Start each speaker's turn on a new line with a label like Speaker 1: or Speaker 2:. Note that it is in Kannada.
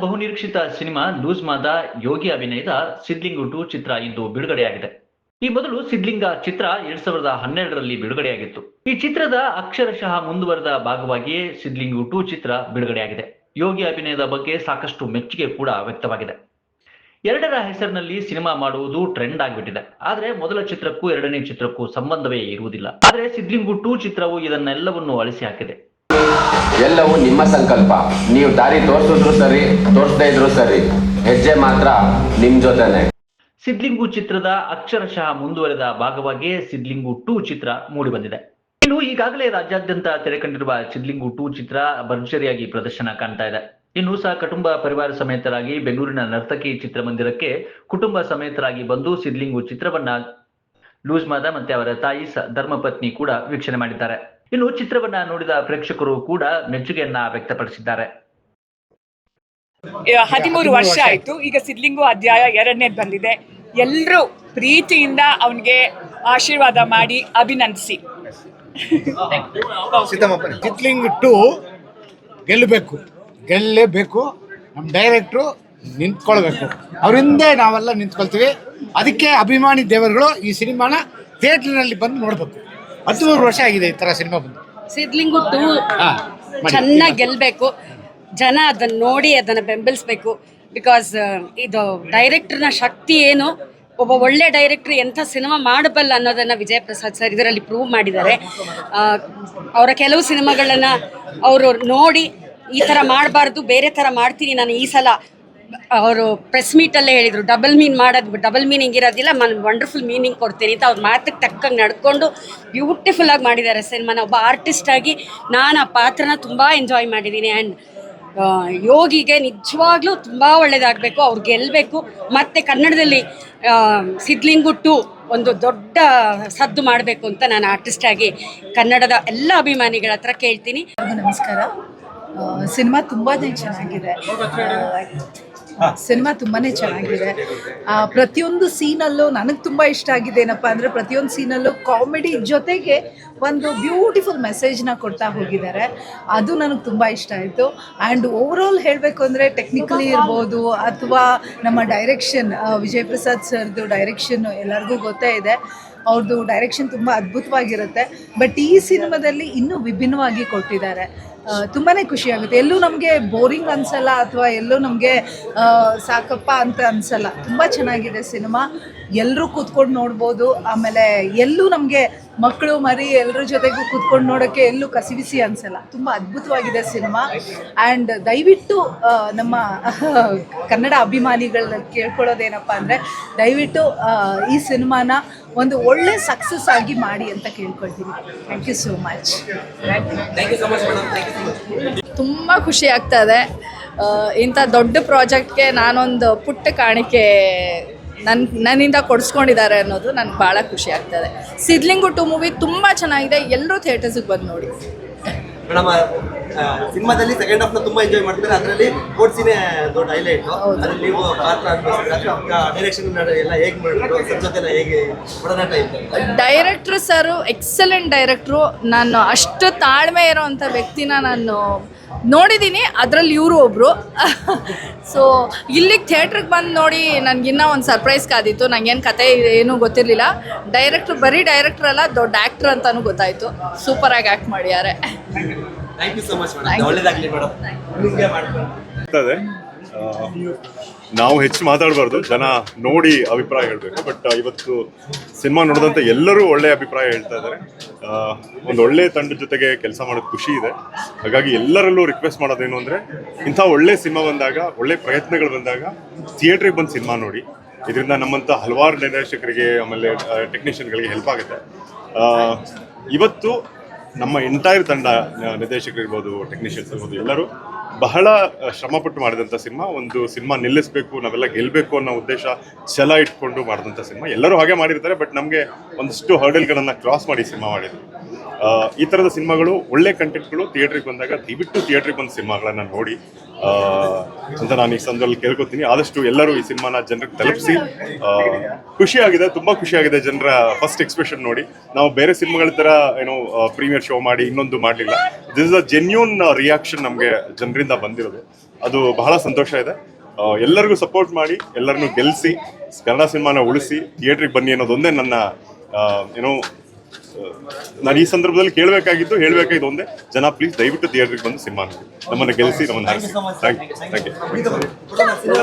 Speaker 1: ಬಹುನಿರೀಕ್ಷಿತ ಸಿನಿಮಾ ಲೂಸ್ ಮಾದ ಯೋಗಿ ಅಭಿನಯದ ಸಿದ್ಲಿಂಗು ಟು ಚಿತ್ರ ಇಂದು ಬಿಡುಗಡೆಯಾಗಿದೆ. ಈ ಮೊದಲು ಸಿದ್ಲಿಂಗ ಚಿತ್ರ ಎರಡ್ ಸಾವಿರದ ಹನ್ನೆರಡರಲ್ಲಿ ಬಿಡುಗಡೆಯಾಗಿತ್ತು. ಈ ಚಿತ್ರದ ಅಕ್ಷರಶಃ ಮುಂದುವರೆದ ಭಾಗವಾಗಿಯೇ ಸಿದ್ಲಿಂಗು ಟು ಚಿತ್ರ ಬಿಡುಗಡೆಯಾಗಿದೆ. ಯೋಗಿ ಅಭಿನಯದ ಬಗ್ಗೆ ಸಾಕಷ್ಟು ಮೆಚ್ಚುಗೆ ಕೂಡ ವ್ಯಕ್ತವಾಗಿದೆ. ಎರಡರ ಹೆಸರಿನಲ್ಲಿ ಸಿನಿಮಾ ಮಾಡುವುದು ಟ್ರೆಂಡ್ ಆಗಿಬಿಟ್ಟಿದೆ. ಆದರೆ ಮೊದಲ ಚಿತ್ರಕ್ಕೂ ಎರಡನೇ ಚಿತ್ರಕ್ಕೂ ಸಂಬಂಧವೇ ಇರುವುದಿಲ್ಲ. ಆದರೆ ಸಿದ್ಲಿಂಗು ಟು ಚಿತ್ರವು ಇದನ್ನೆಲ್ಲವನ್ನು ಅಳಿಸಿ ಹಾಕಿದೆ.
Speaker 2: ಎಲ್ಲವೂ ನಿಮ್ಮ ಸಂಕಲ್ಪ. ನೀವು ದಾರಿ ತೋರಿಸಿದ್ರು ಸರಿ, ತೋರಿಸದೇ ಇದ್ರು ಸರಿ. ಹೆಜ್ಜೆ ಮಾತ್ರ ನಿಮ್ ಜೊತೆನೆ.
Speaker 1: ಸಿದ್ಲಿಂಗು ಚಿತ್ರದ ಅಕ್ಷರಶಃ ಮುಂದುವರೆದ ಭಾಗವಾಗಿ ಸಿದ್ಲಿಂಗು ಟೂ ಚಿತ್ರ ಮೂಡಿಬಂದಿದೆ. ಇನ್ನು ಈಗಾಗಲೇ ರಾಜ್ಯಾದ್ಯಂತ ತೆರೆಕಂಡಿರುವ ಸಿದ್ಲಿಂಗು ಟೂ ಚಿತ್ರ ಭರ್ಜರಿಯಾಗಿ ಪ್ರದರ್ಶನ ಕಾಣ್ತಾ ಇದೆ. ಇನ್ನು ಸಹ ಕುಟುಂಬ ಪರಿವಾರ ಸಮೇತರಾಗಿ ಬೆಂಗಳೂರಿನ ನರ್ತಕಿ ಚಿತ್ರಮಂದಿರಕ್ಕೆ ಕುಟುಂಬ ಸಮೇತರಾಗಿ ಬಂದು ಸಿದ್ಲಿಂಗು ಚಿತ್ರವನ್ನ ಲೂಸ್ ಮಾದ ಮತ್ತೆ ಅವರ ತಾಯಿ ಧರ್ಮಪತ್ನಿ ಕೂಡ ವೀಕ್ಷಣೆ ಮಾಡಿದ್ದಾರೆ. ಇನ್ನು ಚಿತ್ರವನ್ನ ನೋಡಿದ ಪ್ರೇಕ್ಷಕರು ಕೂಡ ಮೆಚ್ಚುಗೆಯನ್ನ ವ್ಯಕ್ತಪಡಿಸಿದ್ದಾರೆ.
Speaker 3: ಹದಿಮೂರು ವರ್ಷ ಆಯ್ತು. ಈಗ ಸಿದ್ಲಿಂಗು ಅಧ್ಯಾಯ ಎರಡನೇ ಬಂದಿದೆ. ಎಲ್ಲರೂ ಪ್ರೀತಿಯಿಂದ ಅವನಿಗೆ ಆಶೀರ್ವಾದ ಮಾಡಿ ಅಭಿನಂದಿಸಿ.
Speaker 4: ಸಿದ್ಲಿಂಗ್ ಟು ಗೆಲ್ಲಬೇಕು. ಗೆಲ್ಲಲೇಬೇಕು. ನಮ್ಮ ಡೈರೆಕ್ಟ್ರು ನಿಂತ್ಕೊಳ್ಬೇಕು. ಅವರಿಂದ ನಾವೆಲ್ಲ ನಿಂತ್ಕೊಳ್ತೀವಿ. ಅದಕ್ಕೆ ಅಭಿಮಾನಿ ದೇವರುಗಳು ಈ ಸಿನಿಮಾನ ಥಿಯೇಟ್ರಿನಲ್ಲಿ ಬಂದು ನೋಡಬೇಕು. ಹದಿಮೂರು ವರ್ಷ ಆಗಿದೆ ಈ ತರ ಸಿನಿಮಾ ಬಂದು.
Speaker 5: ಸಿದ್ಲಿಂಗು ಟೂ
Speaker 4: ಹಾ.
Speaker 5: ಚೆನ್ನಾಗಿ ಗೆಲ್ಲಬೇಕು ಜನ ಅದನ್ನ ನೋಡಿ ಅದನ್ನ ಬೆಂಬಲಿಸ್ಬೇಕು. ಬಿಕಾಸ್ ಇದು ಡೈರೆಕ್ಟರ್ನ ಶಕ್ತಿ ಏನು? ಒಬ್ಬ ಒಳ್ಳೆ ಡೈರೆಕ್ಟರ್ ಎಂಥ ಸಿನಿಮಾ ಮಾಡಬಲ್ಲ ಅನ್ನೋದನ್ನ ವಿಜಯ್ ಪ್ರಸಾದ್ ಸರ್ ಇದರಲ್ಲಿ ಪ್ರೂವ್ ಮಾಡಿದ್ದಾರೆ. ಅವರ ಕೆಲವು ಸಿನಿಮಾಗಳನ್ನ ಅವರು ನೋಡಿ ಈ ಥರ ಮಾಡಬಾರ್ದು ಬೇರೆ ಥರ ಮಾಡ್ತೀನಿ ನಾನು ಈ ಸಲ ಅವರು ಪ್ರೆಸ್ ಮೀಟಲ್ಲೇ ಹೇಳಿದರು ಡಬಲ್ ಮೀನ್ ಮಾಡೋದು ಡಬಲ್ ಮೀನಿಂಗ್ ಇರೋದಿಲ್ಲ ಮನ್ ವಂಡರ್ಫುಲ್ ಮೀನಿಂಗ್ ಕೊಡ್ತೀನಿ ಅಂತ ಅವ್ರ ಮಾತಿಗೆ ತಕ್ಕಂಗೆ ನಡ್ಕೊಂಡು ಬ್ಯೂಟಿಫುಲ್ ಆಗಿ ಮಾಡಿದ್ದಾರೆ ಸಿನಿಮಾನ. ಒಬ್ಬ ಆರ್ಟಿಸ್ಟ್ ಆಗಿ ನಾನು ಆ ಪಾತ್ರನ ತುಂಬ ಎಂಜಾಯ್ ಮಾಡಿದ್ದೀನಿ ಆ್ಯಂಡ್ ಯೋಗಿಗೆ ನಿಜವಾಗ್ಲೂ ತುಂಬ ಒಳ್ಳೆಯದಾಗಬೇಕು ಅವ್ರು ಗೆಲ್ಲಬೇಕು ಮತ್ತು ಕನ್ನಡದಲ್ಲಿ ಸಿದ್ಲಿಂಗು ಟು ಒಂದು ದೊಡ್ಡ ಸದ್ದು ಮಾಡಬೇಕು ಅಂತ ನಾನು ಆರ್ಟಿಸ್ಟಾಗಿ ಕನ್ನಡದ ಎಲ್ಲ ಅಭಿಮಾನಿಗಳ ಹತ್ರ ಕೇಳ್ತೀನಿ.
Speaker 6: ನಮಸ್ಕಾರ. ಸಿನಿಮಾ ತುಂಬಾ ಚೆನ್ನಾಗಿದೆ. ಸಿನಿಮಾ ತುಂಬಾನೇ ಚೆನ್ನಾಗಿದೆ. ಪ್ರತಿಯೊಂದು ಸೀನಲ್ಲೂ ನನಗೆ ತುಂಬ ಇಷ್ಟ ಆಗಿದೆ. ಏನಪ್ಪ ಅಂದರೆ ಪ್ರತಿಯೊಂದು ಸೀನಲ್ಲೂ ಕಾಮಿಡಿ ಜೊತೆಗೆ ಒಂದು ಬ್ಯೂಟಿಫುಲ್ ಮೆಸೇಜ್ನ ಕೊಡ್ತಾ ಹೋಗಿದ್ದಾರೆ. ಅದು ನನಗೆ ತುಂಬ ಇಷ್ಟ ಆಯಿತು. ಆ್ಯಂಡ್ ಓವರಾಲ್ ಹೇಳಬೇಕು ಅಂದರೆ ಟೆಕ್ನಿಕಲಿ ಇರ್ಬೋದು ಅಥವಾ ನಮ್ಮ ಡೈರೆಕ್ಷನ್ ವಿಜಯ್ ಪ್ರಸಾದ್ ಸರ್ದು ಡೈರೆಕ್ಷನ್ ಎಲ್ಲರಿಗೂ ಗೊತ್ತೇ ಇದೆ. ಅವ್ರದ್ದು ಡೈರೆಕ್ಷನ್ ತುಂಬ ಅದ್ಭುತವಾಗಿರುತ್ತೆ. ಬಟ್ ಈ ಸಿನಿಮಾದಲ್ಲಿ ಇನ್ನೂ ವಿಭಿನ್ನವಾಗಿ ಕೊಟ್ಟಿದ್ದಾರೆ. ತುಂಬಾ ಖುಷಿ ಆಗುತ್ತೆ. ಎಲ್ಲೂ ನಮಗೆ ಬೋರಿಂಗ್ ಅನ್ಸಲ್ಲ ಅಥವಾ ಎಲ್ಲೂ ನಮಗೆ ಸಾಕಪ್ಪ ಅಂತ ಅನ್ಸಲ್ಲ. ತುಂಬ ಚೆನ್ನಾಗಿದೆ ಸಿನಿಮಾ. ಎಲ್ಲರೂ ಕೂತ್ಕೊಂಡು ನೋಡ್ಬೋದು. ಆಮೇಲೆ ಎಲ್ಲೂ ನಮಗೆ ಮಕ್ಕಳು ಮರಿ ಎಲ್ಲರ ಜೊತೆಗೂ ಕೂತ್ಕೊಂಡು ನೋಡೋಕ್ಕೆ ಎಲ್ಲೂ ಕಸಿವಿಸಿ ಅನಿಸಲ್ಲ. ತುಂಬ ಅದ್ಭುತವಾಗಿದೆ ಸಿನಿಮಾ. ಆ್ಯಂಡ್ ದಯವಿಟ್ಟು ನಮ್ಮ ಕನ್ನಡ ಅಭಿಮಾನಿಗಳನ್ನ ಕೇಳ್ಕೊಳ್ಳೋದೇನಪ್ಪ ಅಂದರೆ ದಯವಿಟ್ಟು ಈ ಸಿನಿಮಾನ ಒಂದು ಒಳ್ಳೆ ಸಕ್ಸಸ್ ಆಗಿ ಮಾಡಿ ಅಂತ ಕೇಳ್ಕೊಳ್ತೀನಿ. ಥ್ಯಾಂಕ್ ಯು ಸೋ ಮಚ್
Speaker 7: ತುಂಬ ಖುಷಿ ಆಗ್ತಾ ಇದೆ. ಇಂಥ ದೊಡ್ಡ ಪ್ರಾಜೆಕ್ಟ್ಗೆ ನಾನೊಂದು ಪುಟ್ಟ ಕಾಣಿಕೆ ನನ್ನ ನನ್ನಿಂದ ಕೊಡಿಸ್ಕೊಂಡಿದ್ದಾರೆ ಅನ್ನೋದು ನನಗೆ ಭಾಳ ಖುಷಿ ಆಗ್ತದೆ. ಸಿದ್ಲಿಂಗು ಟು ಮೂವಿ ತುಂಬ ಚೆನ್ನಾಗಿದೆ ಎಲ್ಲರೂ ಥಿಯೇಟರ್ಸಿಗೆ ಬಂದು ನೋಡಿ.
Speaker 8: ಸಿನಿಮಾದಲ್ಲಿ ಸೆಕೆಂಡ್ ಹಾಫ್ನ ತುಂಬಾ ಎಂಜಾಯ್ ಮಾಡ್ತಾರೆ. ಅದರಲ್ಲಿ ಕೋರ್ಸಿನೇ ದೊಡ್ಡ ಹೈಲೈಟ್ ಅದ್ರಲ್ಲಿ ನೀವು ಪಾತ್ರ ಡೈರೆಕ್ಷನ್ ಎಲ್ಲ ಹೇಗೆ ಮಾಡಿದ್ರು ಸರ್ ಜೊತೆ ಹೇಗೆ ಒಡನಾಟ ಇತ್ತು
Speaker 7: ಡೈರೆಕ್ಟ್ರು ಸರ್ ಎಕ್ಸಲೆಂಟ್ ಡೈರೆಕ್ಟ್ರು ನಾನು ಅಷ್ಟು ತಾಳ್ಮೆ ಇರೋವಂಥ ವ್ಯಕ್ತಿನ ನಾನು ನೋಡಿದ್ದೀನಿ ಅದರಲ್ಲಿ ಇವರು ಒಬ್ಬರು ಸೊ ಇಲ್ಲಿಗೆ ಥಿಯೇಟ್ರಿಗೆ ಬಂದು ನೋಡಿ ನನಗಿನ್ನೂ ಒಂದು ಸರ್ಪ್ರೈಸ್ ಕಾದಿತ್ತು. ನನಗೇನು ಕತೆ ಏನೂ ಗೊತ್ತಿರಲಿಲ್ಲ. ಡೈರೆಕ್ಟ್ರು ಬರೀ ಡೈರೆಕ್ಟ್ರ್ ಅಲ್ಲ, ದೊಡ್ಡ ಆ್ಯಕ್ಟ್ರ್ ಅಂತಲೂ ಗೊತ್ತಾಯಿತು. ಸೂಪರಾಗಿ ಆ್ಯಕ್ಟ್ ಮಾಡಿದ್ದಾರೆ.
Speaker 8: Thank you so much madam ಒಳ್ಳೇದಾಗ್ಲಿ ಮೇಡಮ್ ನಿಮಗೆ
Speaker 9: ನಾವು ಹೆಚ್ಚು ಮಾತಾಡಬಾರ್ದು. ಜನ ನೋಡಿ ಅಭಿಪ್ರಾಯ ಹೇಳಬೇಕು. ಬಟ್ ಇವತ್ತು ಸಿನಿಮಾ ನೋಡಿದಂಥ ಎಲ್ಲರೂ ಒಳ್ಳೆ ಅಭಿಪ್ರಾಯ ಹೇಳ್ತಾ ಇದ್ದಾರೆ. ಆ, ಒಂದು ಒಳ್ಳೆ ತಂಡದ ಜೊತೆಗೆ ಕೆಲಸ ಮಾಡೋದು ಖುಷಿ ಇದೆ. ಹಾಗಾಗಿ ಎಲ್ಲರಲ್ಲೂ ರಿಕ್ವೆಸ್ಟ್ ಮಾಡೋದೇನು ಅಂದರೆ ಇಂಥ ಒಳ್ಳೆ ಸಿನಿಮಾ ಬಂದಾಗ ಒಳ್ಳೆ ಪ್ರಯತ್ನಗಳು ಬಂದಾಗ ಥಿಯೇಟ್ರಿಗೆ ಬಂದು ಸಿನಿಮಾ ನೋಡಿ. ಇದರಿಂದ ನಮ್ಮಂಥ ಹಲವಾರು ನಿರ್ದೇಶಕರಿಗೆ ಆಮೇಲೆ ಟೆಕ್ನಿಷಿಯನ್ಗಳಿಗೆ ಹೆಲ್ಪ್ ಆಗುತ್ತೆ. ಆ, ಇವತ್ತು ನಮ್ಮ ಎಂಟೈರ್ ತಂಡ ನಿರ್ದೇಶಕರು ನಿರ್ದೇಶಕರಿರ್ಬೋದು ಟೆಕ್ನಿಷಿಯನ್ಸ್ ಇರ್ಬೋದು, ಎಲ್ಲರೂ ಬಹಳ ಶ್ರಮಪಟ್ಟು ಮಾಡಿದಂಥ ಸಿನಿಮಾ. ಒಂದು ಸಿನಿಮಾ ನಿಲ್ಲಿಸಬೇಕು, ನಾವೆಲ್ಲ ಗೆಲ್ಲಬೇಕು ಅನ್ನೋ ಉದ್ದೇಶ ಛಲ ಇಟ್ಕೊಂಡು ಮಾಡಿದಂಥ ಸಿನಿಮಾ. ಎಲ್ಲರೂ ಹಾಗೆ ಮಾಡಿರ್ತಾರೆ ಬಟ್ ನಮಗೆ ಒಂದಷ್ಟು ಹರ್ಡಲ್ಗಳನ್ನು ಕ್ರಾಸ್ ಮಾಡಿ ಸಿನಿಮಾ ಮಾಡಿದ್ರು. ಈ ಥರದ ಸಿನಿಮಾಗಳು ಒಳ್ಳೆ ಕಂಟೆಂಟ್ಗಳು ಥಿಯೇಟ್ರಿಗೆ ಬಂದಾಗ ದಯವಿಟ್ಟು ಥಿಯೇಟ್ರಿಗೆ ಬಂದ ಸಿನಿಮಾಗಳನ್ನು ನೋಡಿ. ಅಂತ ನಾನು ಈ ಸಂದರ್ಭದಲ್ಲಿ ಕೇಳ್ಕೊತೀನಿ. ಆದಷ್ಟು ಎಲ್ಲರೂ ಈ ಸಿನಿಮಾನ ಜನರಿಗೆ ತಲುಪಿಸಿ. ಖುಷಿಯಾಗಿದೆ, ತುಂಬಾ ಖುಷಿಯಾಗಿದೆ ಜನರ ಫಸ್ಟ್ ಎಕ್ಸ್ಪ್ರೆಷನ್ ನೋಡಿ. ನಾವು ಬೇರೆ ಸಿನಿಮಾಗಳ ತರ ಏನೋ ಪ್ರೀಮಿಯರ್ ಶೋ ಮಾಡಿ ಇನ್ನೊಂದು ಮಾಡಲಿಲ್ಲ. This is a genuine reaction ನಮಗೆ ಜನರಿಂದ ಬಂದಿರೋದು. ಅದು ಬಹಳ ಸಂತೋಷ ಇದೆ. ಎಲ್ಲರಿಗೂ ಸಪೋರ್ಟ್ ಮಾಡಿ, ಎಲ್ಲರನ್ನೂ ಗೆಲ್ಲಿಸಿ ಕನ್ನಡ ಸಿನಿಮಾನ ಉಳಿಸಿ ಥಿಯೇಟ್ರಿಗೆ ಬನ್ನಿ ಅನ್ನೋದೊಂದೇ ನನ್ನ ಏನೋ ನಾನು ಈ ಸಂದರ್ಭದಲ್ಲಿ ಕೇಳಬೇಕಾಗಿದ್ದು ಹೇಳಬೇಕಾಗಿದ್ದು ಒಂದೇ. ಜನ ಪ್ಲೀಸ್ ದಯವಿಟ್ಟು ಥಿಯೇಟರ್ಗೆ ಬಂದು ಸಿನಿಮಾ ನಮ್ಮನ್ನು ಗೆಲ್ಲಿಸಿ ನಮ್ಮನ್ನು ಹಾಕಿ ಥ್ಯಾಂಕ್ ಯು ಥ್ಯಾಂಕ್ ಯು